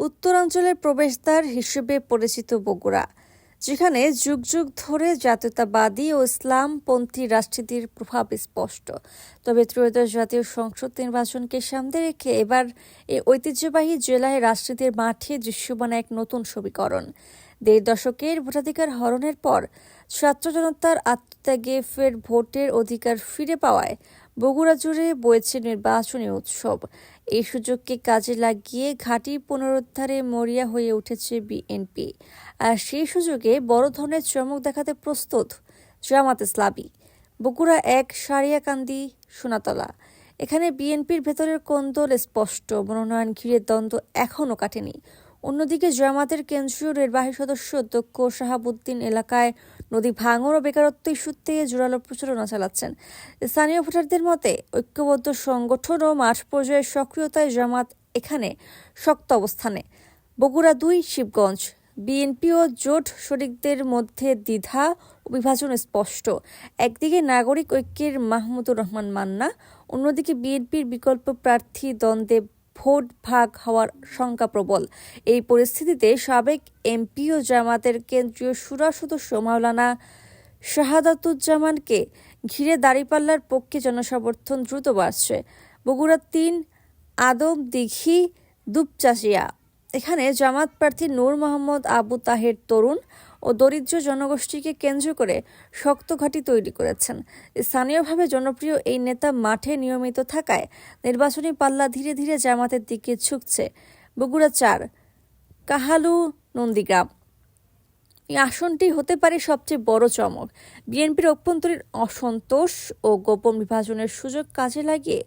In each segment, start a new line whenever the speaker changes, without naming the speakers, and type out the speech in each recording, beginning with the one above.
উত্তরাঞ্চলের প্রবেশদ্বার হিসেবে পরিচিত বগুড়া, যেখানে যুগ যুগ ধরে জাতীয়তাবাদী ও ইসলামপন্থী রাজনীতির প্রভাব স্পষ্ট। তবে ত্রয়োদশ জাতীয় সংসদ নির্বাচনকে সামনে রেখে এবার এই ঐতিহ্যবাহী জেলায় রাজনীতির মাঠে দৃশ্যমান এক নতুন সমীকরণ। দেড় দশকের ভোটাধিকার হরণের পর ছাত্র জনতার আত্মত্যাগে ফের ভোটের অধিকার ফিরে পাওয়ায় বগুড়া জুড়ে বয়েছে নির্বাচনী উৎসব। এই সুযোগকে কাজে লাগিয়ে ঘাঁটি পুনরুদ্ধারে মরিয়া হয়ে উঠেছে বিএনপি। আর সেই সুযোগে বড় ধরনের চমক দেখাতে প্রস্তুত জামাত ইসলামী। বগুড়া এক সারিয়াকান্দি সোনাতলা। এখানে বিএনপির ভেতরের কোন্দল স্পষ্ট, মনোনয়ন ঘিরে দ্বন্দ্ব এখনও কাটেনি। অন্যদিকে জামাতের কেন্দ্রীয় নির্বাহী সদস্য অধ্যক্ষ শাহাবুদ্দিন এলাকায় নদী ভাঙন ও বেকারত্ব ইস্যুতে জোরালো প্রচারণা চালাচ্ছেন। স্থানীয় ভোটারদের মতে, ঐক্যবদ্ধ সংগঠন ও মাঠ পর্যায়ের সক্রিয়তায় জামাত এখানে শক্ত অবস্থানে। বগুড়া দুই, শিবগঞ্জ। বিএনপি ও জোট শরিকদের মধ্যে দ্বিধা ও বিভাজন স্পষ্ট। একদিকে নাগরিক ঐক্যের মাহমুদুর রহমান মান্না, অন্যদিকে বিএনপির বিকল্প প্রার্থী দ্বন্দ্বে ভোট ভাগ হওয়ার শঙ্কা প্রবল। এই পরিস্থিতিতে সাবেক এমপি ও জামাতের কেন্দ্রীয় সুরা সদস্য মাওলানা শাহাদাতুজ্জামানকে ঘিরে দাঁড়িপাল্লার পক্ষে জনসমর্থন দ্রুত বাড়ছে। বগুড়ার তিন আদম দিঘি দুপচাচিয়া। এখানে জামাত প্রার্থী নূর মোহাম্মদ আবু তাহের তরুণ ও দরিদ্র জনগোষ্ঠীকে কেন্দ্র করে শক্ত ঘাঁটি তৈরি করেছেন। স্থানীয়ভাবে জনপ্রিয় এই নেতা মাঠে নিয়মিত থাকায় নির্বাচনী পাল্লা ধীরে ধীরে জামাতের দিকে ঝুঁকছে। বগুড়া চার, কাহালু, নন্দীগ্রাম। এই আসনটি হতে পারে সবচেয়ে বড় চমক। বিএনপির অভ্যন্তরীণ অসন্তোষ ও গোপন বিভাজনের সুযোগ কাজে লাগিয়ে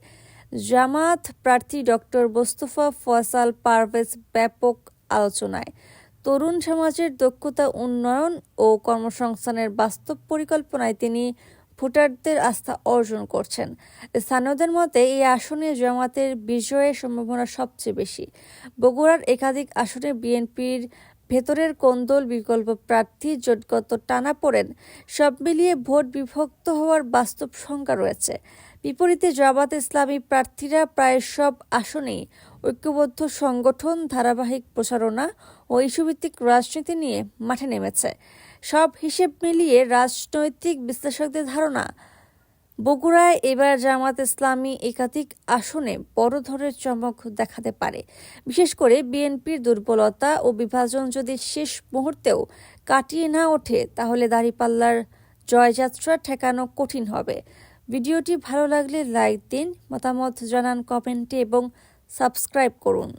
জামাত প্রার্থী ডক্টর মোস্তফা ফয়সাল পারভেজ ব্যাপক আলোচনায় তরুণ সমাজের দক্ষতা উন্নয়ন ও কর্মসংস্থানের বাস্তব পরিকল্পনায় তিনি ভোটারদের আস্থা অর্জন করছেন। স্থানীয়দের মতে, এই আসনে জামাতের বিজয়ের সম্ভাবনা সবচেয়ে বেশি। বগুড়ার একাধিক আসনে বিএনপির ভেতরের কোন্দল বিকল্প প্রার্থী জোটগত টানা পড়েন, সব মিলিয়ে ভোট বিভক্ত হওয়ার বাস্তব সংখ্যা রয়েছে। বিপরীতে জামাত ইসলামী প্রার্থীরা প্রায় সব আসনেই ঐক্যবদ্ধ সংগঠন, ধারাবাহিক প্রচারণা ও ইস্যুভিত্তিক রাজনীতি নিয়ে মাঠে নেমেছে। সব হিসেব মিলিয়ে রাজনৈতিক বিশ্লেষকদের ধারণা বগুড়ায় এবার জামাত ইসলামী একাধিক আসনে বড় ধরনের চমক দেখাতে পারে। বিশেষ করে বিএনপির দুর্বলতা ও বিভাজন যদি শেষ মুহূর্তেও কাটিয়ে না ওঠে, তাহলে দাঁড়িপাল্লার জয়যাত্রা ঠেকানো কঠিন হবে। ভিডিওটি ভালো লাগলে লাইক দিন, মতামত জানান, কমেন্টে এবং সাবস্ক্রাইব করুন।